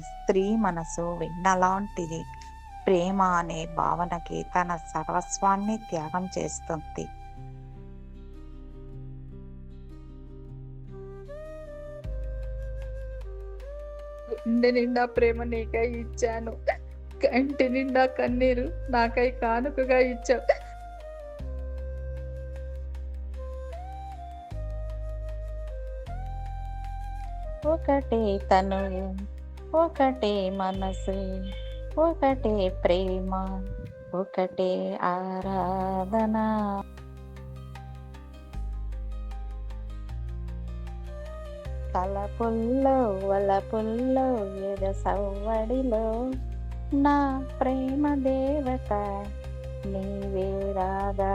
స్త్రీ మనసు వెన్నలాంటిది. ప్రేమ అనే భావనకి తన సర్వస్వాన్ని త్యాగం చేస్తుంది. గుండె నిండా ప్రేమ నీకై ఇచ్చాను. కంటి నిండా కన్నీరు నాకై కానుకగా ఇచ్చావు. ఒకటే తను ఒకటే మనసు ఒకటే ప్రేమ ఒకటే ఆరాధన. తలపుల్లో వలపుల్లో ఎద సవ్వడిలో నా ప్రేమ దేవత నీవే రాగా